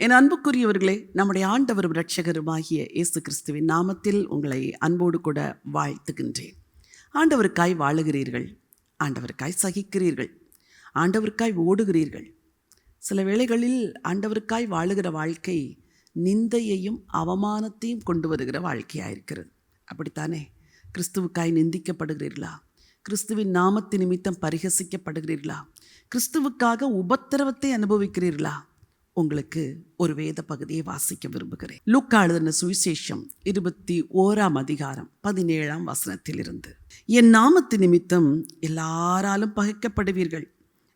என் அன்புக்குரியவர்களே நம்முடைய ஆண்டவரும் இரட்சகருமாகிய இயேசு கிறிஸ்துவின் நாமத்தில் உங்களை அன்போடு கூட வாழ்த்துகின்றேன். ஆண்டவருக்காய் வாழுகிறீர்கள் ஆண்டவருக்காய் சகிக்கிறீர்கள் ஆண்டவருக்காய் ஓடுகிறீர்கள். சில வேளைகளில் ஆண்டவருக்காய் வாழுகிற வாழ்க்கை நிந்தையையும் அவமானத்தையும் கொண்டு வருகிற வாழ்க்கையாக இருக்கிறது அப்படித்தானே? கிறிஸ்துவுக்காய் நிந்திக்கப்படுகிறீர்களா? கிறிஸ்துவின் நாமத்து நிமித்தம் பரிகசிக்கப்படுகிறீர்களா? கிறிஸ்துவுக்காக உபத்திரவத்தை அனுபவிக்கிறீர்களா? உங்களுக்கு ஒரு வேத பகுதியை வாசிக்க விரும்புகிறேன். லூக்கா எழுதின சுவிசேஷம் இருபத்தி ஓராம் அதிகாரம் பதினேழாம் வசனத்திலிருந்து. என் நாமத்து நிமித்தம் எல்லாராலும் பகைக்கப்படுவீர்கள்.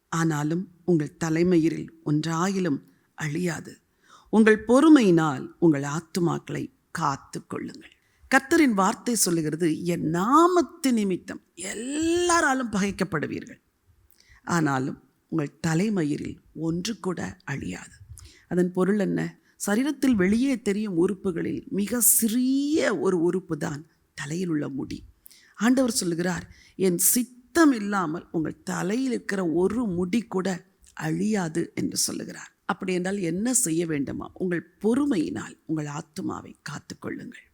ஆனாலும் உங்கள் தலைமையில் ஒன்றாயிலும் அழியாது. உங்கள் பொறுமையினால் உங்கள் ஆத்துமாக்களை காத்து கொள்ளுங்கள். கர்த்தரின் வார்த்தை சொல்லுகிறது என் நாமத்து நிமித்தம் எல்லாராலும் பகைக்கப்படுவீர்கள். ஆனாலும் உங்கள் தலைமயிரில் ஒன்று கூட அழியாது. அதன் பொருள் என்ன? சரீரத்தில் வெளியே தெரியும் உறுப்புகளில் மிக சிறிய ஒரு உறுப்பு தான் தலையில் உள்ள முடி. ஆண்டவர் சொல்லுகிறார் என் சித்தம் இல்லாமல் உங்கள் தலையில் இருக்கிற ஒரு முடி கூட அழியாது என்று சொல்லுகிறார். அப்படி என்றால் என்ன செய்ய வேண்டுமா? உங்கள் பொறுமையினால் உங்கள் ஆத்மாவை காத்துக்கொள்ளுங்கள்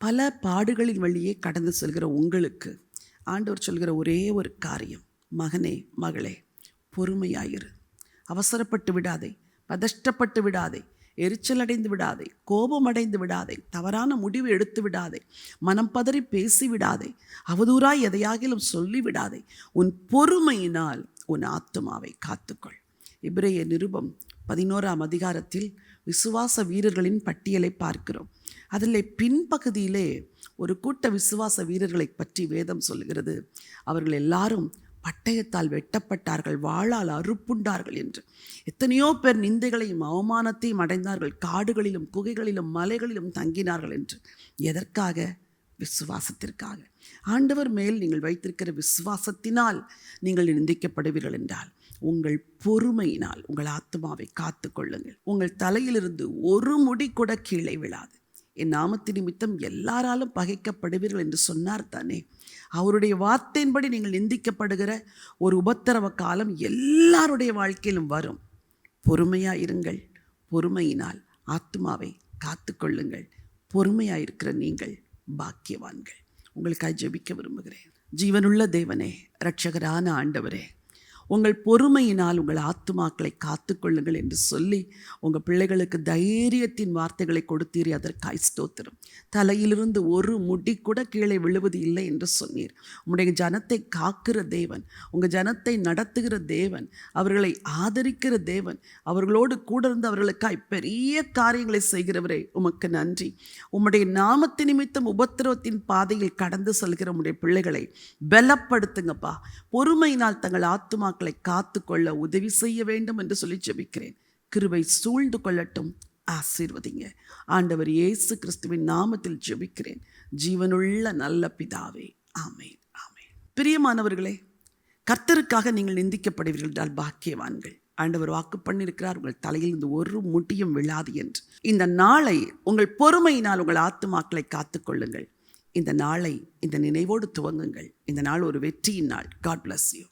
பல பாடுகளின் வழியே கடந்து செல்கிற உங்களுக்கு ஆண்டவர் சொல்கிற ஒரே ஒரு காரியம் மகனே மகளே பொறுமையாயிரு. அவசரப்பட்டு விடாதே. பதஷ்டப்பட்டு விடாதே எரிச்சல் அடைந்து விடாதே கோபம் அடைந்து விடாதே தவறான முடிவு எடுத்து விடாதே மனம் பதறி பேசி விடாதே அவதூறாய் எதையாகிலும் சொல்லி விடாதே உன் பொறுமையினால் உன் ஆத்துமாவை காத்துக்கொள். இப்ரேய நிருபம் பதினோராம் அதிகாரத்தில் விசுவாச வீரர்களின் பட்டியலை பார்க்கிறோம். அதில் பின்பகுதியிலே ஒரு கூட்ட விசுவாச வீரர்களை பற்றி வேதம் சொல்கிறது அவர்கள் எல்லாரும் பட்டயத்தால் வெட்டப்பட்டார்கள் வாளால் அறுப்புண்டார்கள் என்று. எத்தனையோ பேர் நிந்தைகளையும் அவமானத்தையும் அடைந்தார்கள் காடுகளிலும் குகைகளிலும் மலைகளிலும் தங்கினார்கள் என்று. எதற்காக? விசுவாசத்திற்காக. ஆண்டவர் மேல் நீங்கள் வைத்திருக்கிற விசுவாசத்தினால் நீங்கள் நிந்திக்கப்படுவீர்கள் என்றால் உங்கள் பொறுமையினால் உங்கள் ஆத்மாவை காத்து கொள்ளுங்கள் உங்கள் தலையிலிருந்து ஒரு முடி கூட கீழே விழாது. என் நாமத்து நிமித்தம் எல்லாராலும் பகைக்கப்படுவீர்கள் என்று சொன்னார் தானே. அவருடைய வார்த்தையின்படி நீங்கள் நிந்திக்கப்படுகிற ஒரு உபத்திரவ காலம் எல்லாருடைய வாழ்க்கையிலும் வரும். பொறுமையாக இருங்கள் பொறுமையினால் ஆத்மாவை காத்து கொள்ளுங்கள் பொறுமையாக இருக்கிற நீங்கள் பாக்கியவான்கள். உங்களுக்காக ஜெபிக்க விரும்புகிறேன். ஜீவனுள்ள தேவனே ரட்சகரான ஆண்டவரே உங்கள் பொறுமையினால் உங்கள் ஆத்துமாக்களை காத்துக்கொள்ளுங்கள் என்று சொல்லி உங்கள் பிள்ளைகளுக்கு தைரியத்தின் வார்த்தைகளை கொடுத்தீர். அதற்காய் ஸ்தோத்திரம். தலையிலிருந்து ஒரு முடி கூட கீழே விழுவது இல்லை என்று சொன்னீர். உங்களுடைய ஜனத்தை காக்கிற தேவன் உங்கள் ஜனத்தை நடத்துகிற தேவன் அவர்களை ஆதரிக்கிற தேவன் அவர்களோடு கூட இருந்து அவர்களுக்காய் பெரிய காரியங்களை செய்கிறவரே உமக்கு நன்றி. உம்முடைய நாமத்து நிமித்தம் உபத்திரவத்தின் பாதையில் கடந்து செல்கிற உடைய பிள்ளைகளை பலப்படுத்துங்கப்பா. பொறுமையினால் தங்கள் ஆத்துமா ஆத்துமாக்களை காத்து கொள்ள உதவி செய்ய வேண்டும் என்று சொல்லி ஜெபிக்கிறேன். கிருபை சூழ்ந்து கொள்ளட்டும். ஆசீர்வதிங்க. ஆண்டவர் இயேசு கிறிஸ்துவின் நாமத்தில் ஜெபிக்கிறேன். ஜீவனுள்ள நல்ல பிதாவே. ஆமேன். ஆமேன். பிரியமானவர்களே கர்த்தருக்காக நீங்கள் நிந்திக்கப்படுவீர்கள் என்றால் பாக்கியவான்கள். ஆண்டவர் வாக்கு பண்ணியிருக்கிறார். உங்கள் தலையில் இருந்து ஒரு முட்டியும் விழாது என்று. இந்த நாளை உங்கள் பொறுமையினால் உங்கள் ஆத்துமாக்களை காத்துக்கொள்ளுங்கள். இந்த நாளை இந்த நினைவோடு துவங்குங்கள். இந்த நாள் ஒரு வெற்றியின் நாள். God bless you